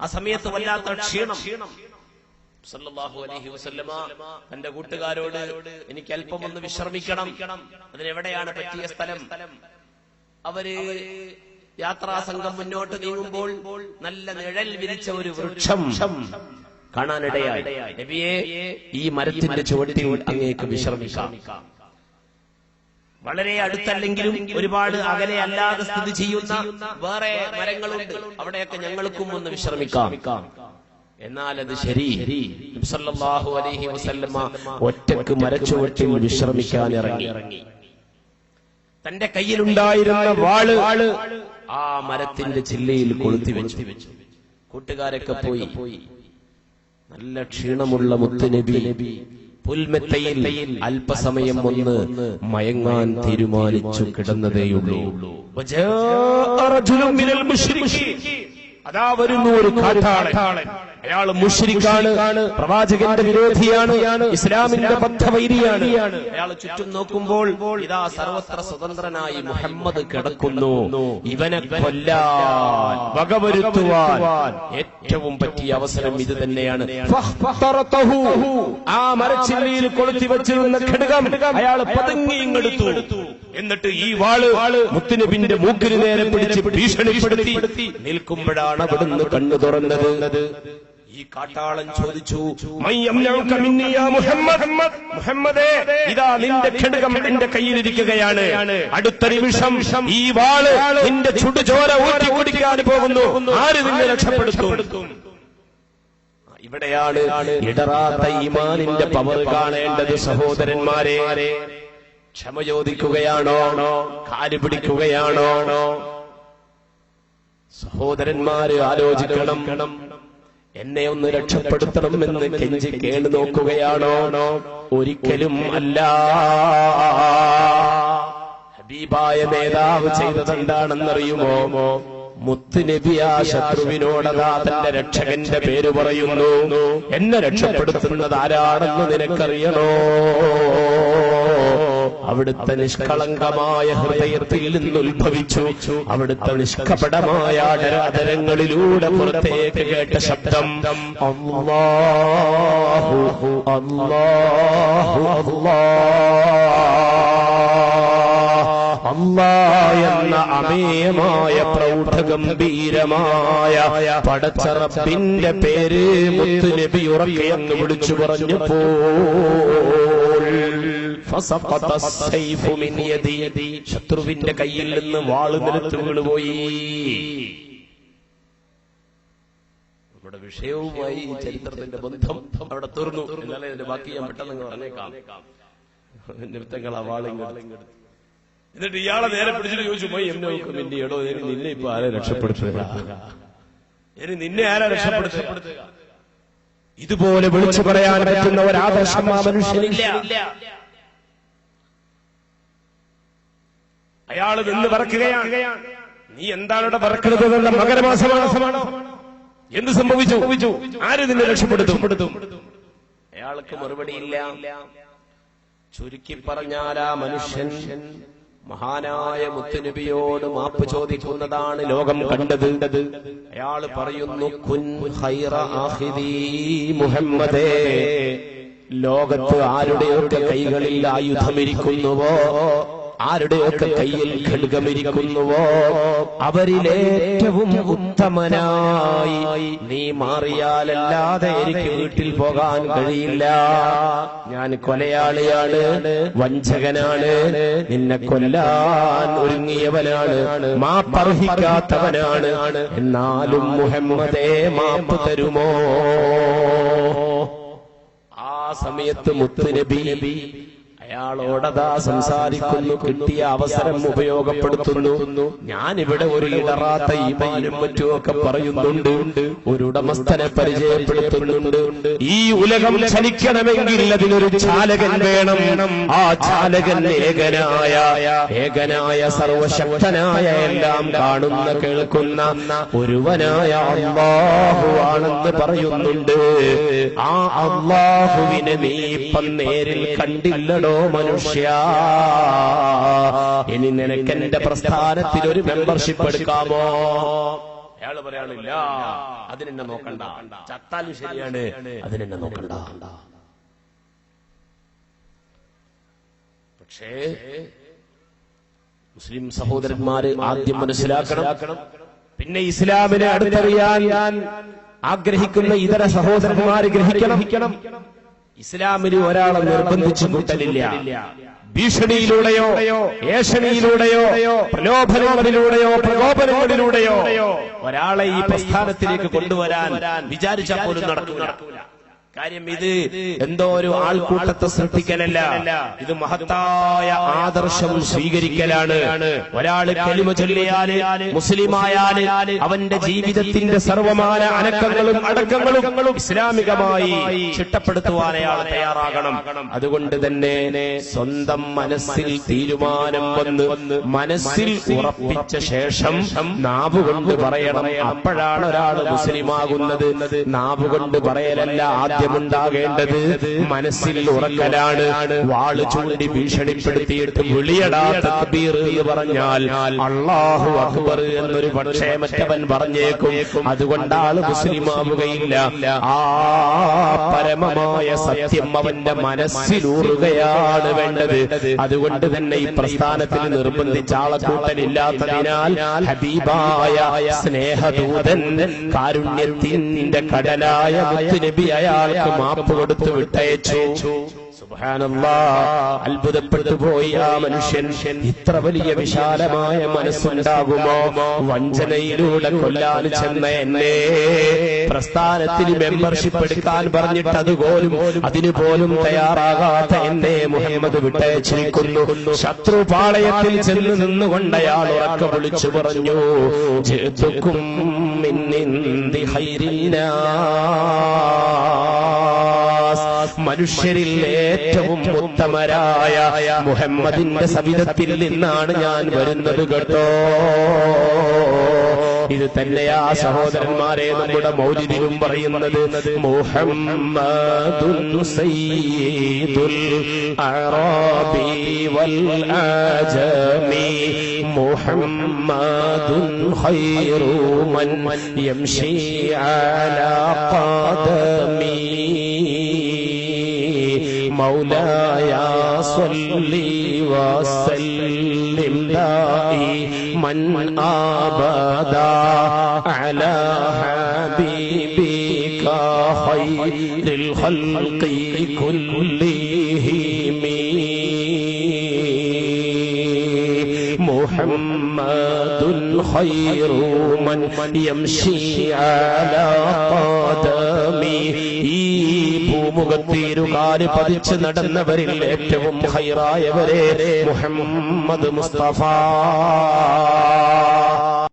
ആ സമയത്ത് വല്ലാത്ത ക്ഷീണം. അലൈഹി തന്റെ കൂട്ടുകാരോട് എനിക്ക് അല്പം ഒന്ന് വിശ്രമിക്കണം. അതിനെവിടെയാണ് പറ്റിയ സ്ഥലം? അവർ യാത്രാ സംഘം മുന്നോട്ട് നീങ്ങുമ്പോൾ നല്ല നിഴൽ വിരിച്ച ഒരു വൃക്ഷം കാണാനിടയായി. നബിയെ ഈ മരത്തിന്റെ ചുവട്ടിൽ അങ്ങേക്ക് വിശ്രമിക്കാം. വളരെ അടുത്തല്ലെങ്കിലും ഒരുപാട് അകലെ അല്ലാതെ സ്ഥിതി ചെയ്യുന്ന വേറെ മരങ്ങളുണ്ട്. അവിടെയൊക്കെ ഞങ്ങൾക്കും ഒന്ന് വിശ്രമിക്കാം. എന്നാൽ അത് ശരി. സല്ലല്ലാഹു അലൈഹി വസല്ലമ ഒറ്റയ്ക്ക് മരച്ചുവട്ടിൽ വിശ്രമിക്കാൻ ഇറങ്ങി. തന്റെ കയ്യിലുണ്ടായിരുന്ന വാൾ ആ മരത്തിന്റെ ചില്ലയിൽ കൊളുത്തി വെച്ചു. വെച്ചു. കൂട്ടുകാരൊക്കെ പോയി. നല്ല ക്ഷീണമുള്ള മുത്തുനബി. പുൽമെത്തയിൽ അല്പസമയം ഒന്ന് മയങ്ങാൻ തീരുമാനിച്ചു കിടന്നതേയുള്ളൂ. അതാ വരുന്നു ഒരു കാട്ടാളൻ അയാൾ മുഷരിക്കാണ് പ്രവാചകന്റെ വിരോധിയാണ് ഇസ്ലാമിന്റെ ബദ്ധവൈരിയാണ്. അയാൾ ചുറ്റും നോക്കുമ്പോൾ ഇതാ സർവത്ര സ്വതന്ത്രനായി മുഹമ്മദ് കിടക്കുന്നു. ഇവനെ കൊല്ലാൻ വകവരുത്തുവാൻ. ഏറ്റവും പറ്റിയ അവസരം ഇത് തന്നെയാണ്. ആ മരച്ചില്ലയിൽ കൊളുത്തി വെച്ചിരുന്ന ഘടകം അയാൾ പതുങ്ങി ഇങ്ങെടുത്തു. എന്നിട്ട് ഈ വാൾ മുത്തുനബിന്റെ മൂക്കിന് നേരെ പിടിച്ച് ഭീഷണിപ്പെടുത്തി. നിൽക്കുമ്പോഴാണ് അവിടുന്ന് കണ്ണു തുറന്നത്. ഈ കാട്ടാളൻ ചോദിച്ചു "മൻ യംനഉക മിന്നി യാ മുഹമ്മദ്? ഇതാ നിന്റെ ഘടകം എന്റെ കയ്യിലിരിക്കുകയാണ്. അടുത്ത നിമിഷം ഈ വാൾ നിന്റെ ചുടുചോര ഊറ്റി കുടിക്കാൻ പോകുന്നു. ആര് നിന്നെ രക്ഷപ്പെടുത്തും? ഇവിടെയാണ് ഇടറാത്ത ഈമാനിന്റെ പവർ കാണേണ്ടത് സഹോദരന്മാരെ. ക്ഷമ ചോദിക്കുകയാണോ? കാൽ പിടിക്കുകയാണോ? സഹോദരന്മാര് ആലോചിക്കണം. എന്നെ ഒന്ന് രക്ഷപ്പെടുത്തണം എന്ന് കെഞ്ചി കേളു നോക്കുകയാണോ? ഒരിക്കലും അല്ല. ഹബീബായ നേതാവ് ചെയ്തത് എന്താണെന്നറിയുമോ? മുത്തുനബി ശത്രുവിനോടതാ തന്റെ രക്ഷകന്റെ പേര് പറയുന്നു. എന്നെ രക്ഷപ്പെടുത്തുന്നത് ആരാണെന്ന് നിനക്കറിയണോ? അവിടുത്തെ നിഷ്കളങ്കമായ ഹൃദയത്തിൽ നിന്ന് ഉത്ഭവിച്ചു. അവിടുത്തെ നിഷ്കപടമായ ആദരാദരങ്ങളിലൂടെ പുറത്തേക്ക് കേട്ട ശബ്ദം. അല്ലാഹു അല്ലാഹ് അല്ലാ എന്ന അമേയമായ പ്രൗഢഗംഭീരമായ പടച്ചറപ്പിന്റെ പേര് മുത്തുനബി ഉറക്കെയെന്ന് വിളിച്ചു പറഞ്ഞപ്പോൾ ശത്രുവിന്റെ കയ്യിൽ നിന്ന് വാൾ നിലത്ത് വീണുപോയി. നമ്മുടെ വിഷയവുമായി ചരിത്രത്തിന്റെ ബന്ധം അവിടെ തീർന്നു. ഇതിന്റെ ബാക്കി ഞാൻ പെട്ടെന്ന് പറഞ്ഞേക്കാം. നൃത്തങ്ങൾ ആ വാളിങ്ങ് എന്നിട്ട് ഇയാളെ നേരെ പിടിച്ചിട്ട് ചോദിച്ചു പോയി എന്നെ നിന്നെ ഇപ്പൊ ആരെ രക്ഷപ്പെടുത്തുക? നിന്നെ ആരാ രക്ഷപ്പെടുത്തുക? ഇതുപോലെ വിളിച്ചു പറയാൻ പറ്റുന്ന ഒരാദർശം ആ മനുഷ്യനില്ല. അയാൾ നിന്ന് പറക്കുകയാണ് നീ എന്താണ് ഇവിടെ പറക്കുന്നത് എന്ന മകരമാസമാണോ? എന്ത് സംഭവിച്ചു? ആര് നിന്നെ രക്ഷപ്പെടുത്തും? അയാൾക്ക് മറുപടിയില്ല. ചുരുക്കി പറഞ്ഞാൽ ആ മനുഷ്യൻ. മഹാനായ മുത്തുനബിയോട് മാപ്പ് ചോദിക്കുന്നതാണ് ലോകം കണ്ടത്. അയാൾ പറയുന്നു കുൻ ആഹിദി മുഹമ്മദേ. ലോകത്ത് ആരുടെയൊക്കെ കൈകളിൽ ആയുധമിരിക്കുന്നുവോ? ആരുടെയൊക്കെ കയ്യിൽ ഖഡ്ഗമിരിക്കുന്നുവോ? അവരിലേറ്റവും ഉത്തമനായി നീ മാറിയാലല്ലാതെ എനിക്ക് വീട്ടിൽ പോകാൻ കഴിയില്ല. ഞാൻ കൊലയാളിയാണ് വഞ്ചകനാണ് നിന്നെ കൊല്ലാൻ ഒരുങ്ങിയവനാണ് മാപ്പർഹിക്കാത്തവനാണ്. എന്നാലും മുഹമ്മദേ മാപ്പ് തരുമോ? ആ സമയത്ത് മുത്തുനബി അയാളോടതാ സംസാരിക്കുന്നു കിട്ടിയ അവസരം ഉപയോഗപ്പെടുത്തുന്നു. ഇവിടെ ഒരു ഇടറാത്ത ഈമാനും മറ്റുമൊക്കെ പറയുന്നുണ്ട്. ഒരു ഉടമസ്ഥനെ പരിചയപ്പെടുത്തുന്നുണ്ട്. ഈ ഉലകം ചലിക്കണമെങ്കിൽ അതിനൊരു ചാലകൻ വേണം. ആ ചാലകൻ ഏകനായ ഏകനായ സർവശക്തനായ എല്ലാം കാണുന്ന കേൾക്കുന്ന ഒരുവനായ അള്ളാഹു ആണെന്ന് പറയുന്നുണ്ട്. ആ അള്ളാഹുവിനെ നീ ഇപ്പം നേരിൽ കണ്ടില്ലടോ. മനുഷ്യ. ഇനി നിനക്ക് എന്റെ പ്രസ്ഥാനത്തിൽ ഒരു മെമ്പർഷിപ്പ് എടുക്കാമോ? അയാൾ പറയാനില്ല അതിനെന്നെ നോക്കണ്ട. ചത്താലും ശരിയാണ്. അതിനെന്നെ നോക്കണ്ട. പക്ഷേ മുസ്ലിം സഹോദരന്മാര് ആദ്യം മനസ്സിലാക്കണം. പിന്നെ ഇസ്ലാമിനെ അടുത്തറിയാൻ ആഗ്രഹിക്കുന്ന ഇതര സഹോദരന്മാര് ഗ്രഹിക്കണം. ഇസ്ലാമിന് ഒരാളെ നിർബന്ധിച്ചു കൂട്ടലില്ല. ഭീഷണിയിലൂടെയോ ഏഷണിയിലൂടെയോ പ്രലോഭനങ്ങളിലൂടെയോ പ്രകോപനങ്ങളിലൂടെയോ ഒരാളെ ഈ പ്രസ്ഥാനത്തിലേക്ക് കൊണ്ടുവരാൻ വിചാരിച്ചാൽ പോലും നടക്കൂല. കാര്യം ഇത് എന്തോ ഒരു ആൾക്കൂട്ടത്തെ സൃഷ്ടിക്കലല്ല. ഇത് മഹത്തായ ആദർശം സ്വീകരിക്കലാണ്. ഒരാൾ കലിമ ചൊല്ലിയാൽ മുസ്ലിമായാൽ അവന്റെ ജീവിതത്തിന്റെ സർവമാന അനക്കങ്ങളും അടക്കങ്ങളും ഇസ്ലാമികമായി ചിട്ടപ്പെടുത്തുവാൻ അയാൾ തയ്യാറാകണം. അതുകൊണ്ട് തന്നെ സ്വന്തം മനസ്സിൽ തീരുമാനം വന്ന് മനസ്സിൽ ഉറപ്പിച്ച ശേഷം നാവുകൊണ്ട് പറയണം. അപ്പോഴാണ് ഒരാൾ മുസ്ലിമാകുന്നത്. നാവുകൊണ്ട് പറയലല്ല ആദ്യമുണ്ടാകേണ്ടത് മനസ്സിൽ ഉറക്കലാണ്. വാൾ ചൂണ്ടി ഭീഷണിപ്പെടുത്തിയിട്ട് വിളിയടാ തക്ബീർ എന്ന് പറഞ്ഞാൽ അള്ളാഹു അക്ബർ എന്നൊരു പക്ഷേ മറ്റവൻ പറഞ്ഞേക്കും. അതുകൊണ്ട് ആൾ മുസ്ലിമാവുകയില്ല ആ പരമമായ സത്യം അവന്റെ മനസ്സിലൂറുകയാണ് വേണ്ടത്. അതുകൊണ്ട് തന്നെ ഈ പ്രസ്ഥാനത്തിൽ നിർബന്ധിച്ച ആളക്കൂട്ടനില്ലാത്തതിനാൽ ഹബീബായ സ്നേഹദൂതൻ കാരുണ്യത്തിന്റെ കടലായ മുത്തുനബി അയാൾക്ക് മാപ്പ് കൊടുത്തു വിട്ടയച്ചു. അത്ഭുതപ്പെട്ടു പോയി ആ മനുഷ്യൻ. ഇത്ര വലിയ വിശാലമായ മനസ്സുണ്ടാകുമോ? വഞ്ചനയിലൂടെ കൊല്ലാൻ ചെന്ന എന്നെ. പ്രസ്ഥാനത്തിന് മെമ്പർഷിപ്പ് എടുക്കാൻ പറഞ്ഞിട്ട് അതുപോലും അതിനു പോലും തയ്യാറാകാത്ത എന്നെ മുഹമ്മദ് വിട്ടയച്ചിരിക്കുന്നു. ശത്രു പാളയത്തിൽ ചെന്ന് നിന്നുകൊണ്ട് അയാൾ ഉറക്ക വിളിച്ചു പറഞ്ഞു ജേതുക്കും മിന്നിന്തി മനുഷ്യരിൽ ഏറ്റവും ഉത്തമരായ മുഹമ്മദിന്റെ സവിധത്തിൽ നിന്നാണ് ഞാൻ വരുന്നത് കേട്ടോ. ഇത് തന്നെയാ സഹോദരന്മാരെ നമ്മുടെ മൗലിദിലും പറയുന്നത് മോഹം സയ്യിദുൽ അറാബി വൽ ആജമി മുഹമ്മദുൻ ഖൈറു മൻ യംശി അലാ ഖദമി. مولاي صل وسلم دائما ابدا على حبيبك خير الخلق كلهم. محمد خير من يمشي على قدمه ഭൂമുഖത്തീരുകാല് പതിച്ച് നടന്നവരിൽ ഏറ്റവും ഹൈറായവരെ മുഹമ്മദ് മുസ്തഫ